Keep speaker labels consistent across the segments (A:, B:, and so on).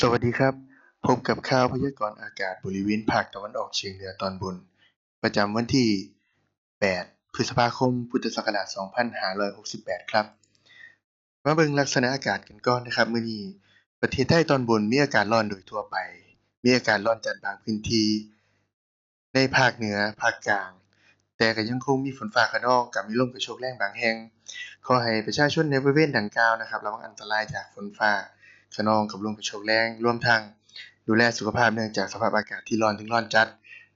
A: สวัสดีครับ พบกับข่าวพยากรณ์อากาศบริเวณภาคตะวันออกเฉียงเหนือตอนบน ประจำวันที่ 8 พฤษภาคม พุทธศักราช 2568 ครับ มาเบิ่งลักษณะอากาศกันก่อนนะครับมื้อนี้ประเทศไทยตอนบนมีอากาศร้อนโดยทั่วไป มีอากาศร้อนจัดบางพื้นที่ ในภาคเหนือ ภาคกลาง แต่ก็ยังคงมีฝนฟ้าคะนองกับมีลมกระโชกแรงบางแห่ง ขอให้ประชาชนในบริเวณดังกล่าวนะครับระวังอันตรายจากฝนฟ้า คะนองกับลมกระโชกแรงรวมทั้งดูแลสุขภาพเนื่องจากสภาพอากาศที่ร้อนถึงร้อนจัด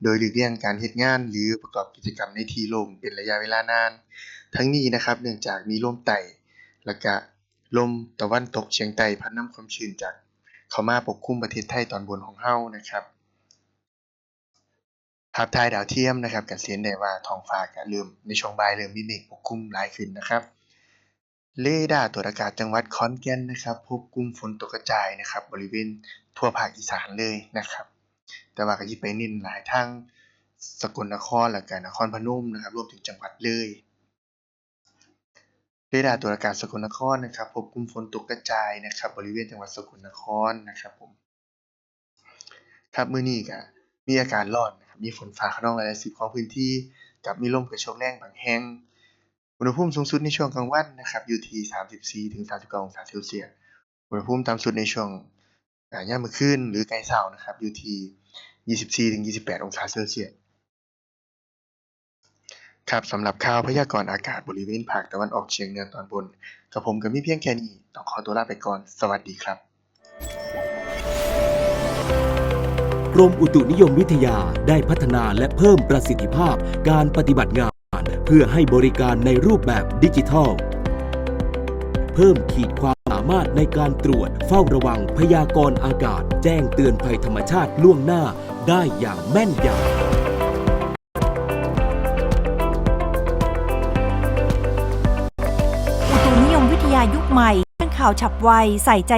A: โดยหลีกเลี่ยงการเฮ็ดงาน หรือประกอบกิจกรรมในที่โล่งเป็นระยะเวลานาน ทั้งนี้นะครับเนื่องจากมีลมใต้แล้วก็ลมตะวันตกเฉียงใต้พัดนำความชื้นจากเข้ามาปกคลุมประเทศไทยตอนบนของเรานะครับภาพถ่ายดาวเทียมนะครับก็สิเห็นได้ว่าท้องฟ้าก็เริ่มในช่วงบ่ายเริ่มมีเมฆปกคลุมหลายขึ้นนะครับ เรดาร์ตรวจอากาศจังหวัดขอนแก่นนะครับ พบกลุ่มฝนตกกระจายนะครับ บริเวณทั่วภาคอีสานเลยนะครับ แต่ว่าก็สิไปเน้นหลายทางสกลนครแล้วก็นครพนมนะครับ รวมถึงจังหวัดเลยเรดาร์ตรวจอากาศสกลนครนะครับ พบกลุ่มฝนตกกระจายนะครับ บริเวณจังหวัดสกลนครนะครับผมครับมื้อนี้ก็มีอากาศร้อนนะครับมีฝนฟ้าคะนองหลายสิบของพื้นที่ กับมีลมกระโชกแรงบางแห่ง อุณหภูมิสูงสุดในช่วงกลางวันนะครับอยู่ที่ 34ถึง39องศาเซลเซียส อุณหภูมิต่ำสุดในช่วงอ่ายามมื้อคืนหรือใกลเช้านะครับอยู่ที่ 24ถึง28 องศาเซลเซียสครับสำหรับข่าวพยากรณ์อากาศบริเวณภาคตะวันออกเฉียงเหนือตอนบนกับผมก็มีเพียงแค่นี้ต้องขอตัวลาไปก่อน สวัสดีครับ
B: กรมอุตุนิยมวิทยาได้พัฒนาและเพิ่มประสิทธิภาพการปฏิบัติงาน เพื่อให้บริการในรูปแบบดิจิทัล เพิ่มขีดความสามารถในการตรวจเฝ้าระวังพยากรณ์อากาศ แจ้งเตือนภัยธรรมชาติล่วงหน้าได้อย่างแม่นยำ
C: อุตุนิยมวิทยายุคใหม่เป็นข่าวฉับไวใส่ใจ